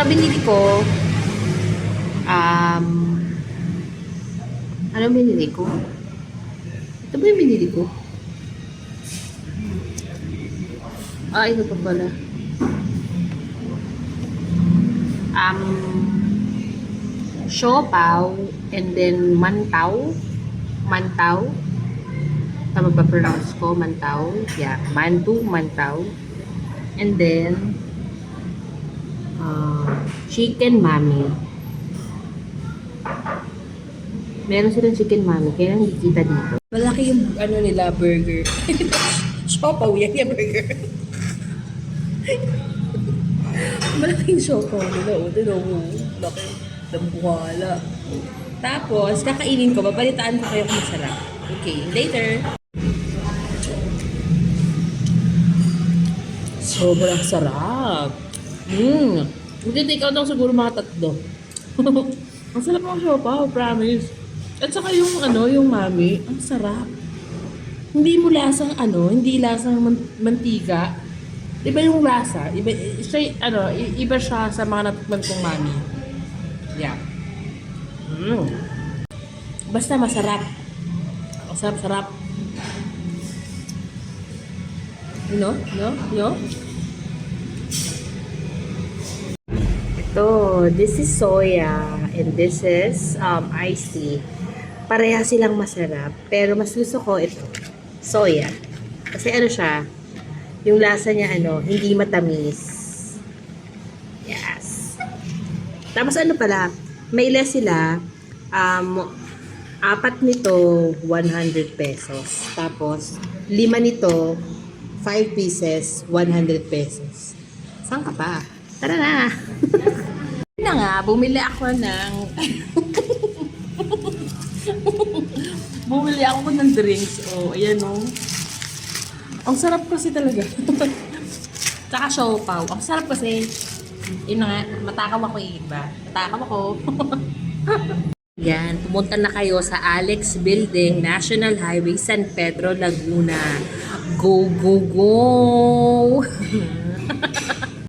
Ito binili ko. Um, ano binili ko? Ito ba yung binili ko? Ah, ito pa pala. Um, siopaw and then mantaw. Mantaw. Tama ba pronounce ko? Mantaw. Yeah. Mantu, mantaw. And then, chicken mami. Meron silang chicken mami, kaya hindi kita dito. Malaki yung ano nila, burger. Siopaw yan yung burger. Malaki yung siopaw nila. O, tinan mo. Laki. Dambuhala. Tapos, kakainin ko, babalitaan ko kayo kung masarap. Okay, later. Sobrang sarap. Mmm. Hindi take out lang siguro mga tatlo. ang sarap ng siopaw, promise. At saka yung ano, yung mami, ang sarap. Hindi mo lasang ano, hindi lasang man- mantika. Iba yung lasa. Iba, siya, ano, iba siya sa mga natikman kong mami. Yeah. Mm. Basta masarap. Ang sarap-sarap. No? No? No? This is soya and this is um, iced tea. Pareha silang masarap, pero mas gusto ko ito, soya. Kasi ano siya, yung lasa niya ano, hindi matamis. Yes. Tapos ano pala, may less sila, um, apat nito, 100 pesos. Tapos, lima nito, 5 pieces, 100 pesos. Saan ka pa? Tara na! Na bumili ako ng... bumili ako ng drinks. Oh, ayan oh. Ang sarap kasi talaga. Tsaka siopaw. Ang sarap kasi. Yun nga, matakaw ako eh, ba? Matakaw ako. Yan, pumunta na kayo sa Alex Building, National Highway, San Pedro, Laguna. Go, go, go!